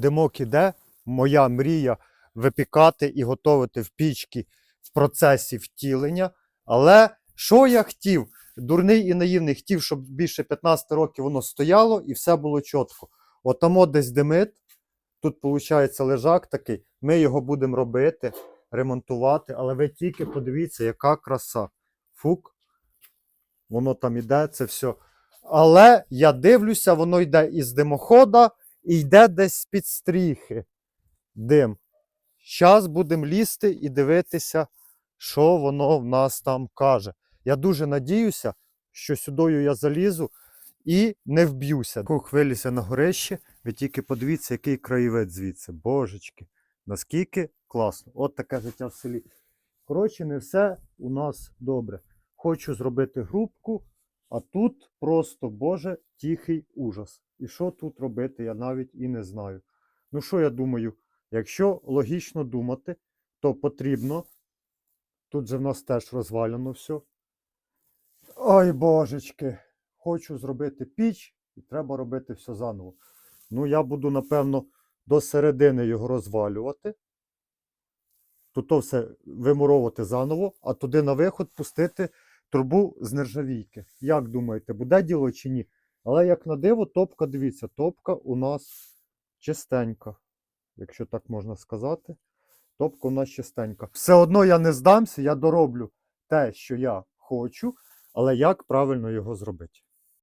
димок іде, моя мрія випікати і готувати в пічці в процесі втілення. Але що я хотів? Дурний і наївний хотів, щоб більше 15 років воно стояло і все було чітко. Отамо десь димит. Тут, виходить, лежак такий. Ми його будемо робити, ремонтувати, але ви тільки подивіться, яка краса. Фук. Воно там іде, це все. Але я дивлюся, воно йде із димохода і йде десь з-під стріхи. Дим. Зараз будемо лізти і дивитися, що воно в нас там каже. Я дуже надіюся, що сюдою я залізу і не вб'юся. Хвилюся на горище, ви тільки подивіться, який краєвид звідси. Божечки, наскільки класно. От таке життя в селі. Коротше, не все у нас добре. Хочу зробити групку, а тут просто, Боже, тихий ужас. І що тут робити, я навіть і не знаю. Ну, що я думаю, якщо логічно думати, то потрібно. Тут же в нас теж розвалено все. Ой, божечки, хочу зробити піч і треба робити все заново. Ну, я буду, напевно, до середини його розвалювати. Тут то все вимуровувати заново, а туди на виход пустити трубу з нержавійки. Як думаєте, буде діло чи ні? Але як на диво, топка, дивіться, топка у нас чистенька, якщо так можна сказати. Топка у нас чистенька. Все одно я не здамся, я дороблю те, що я хочу, але як правильно його зробити?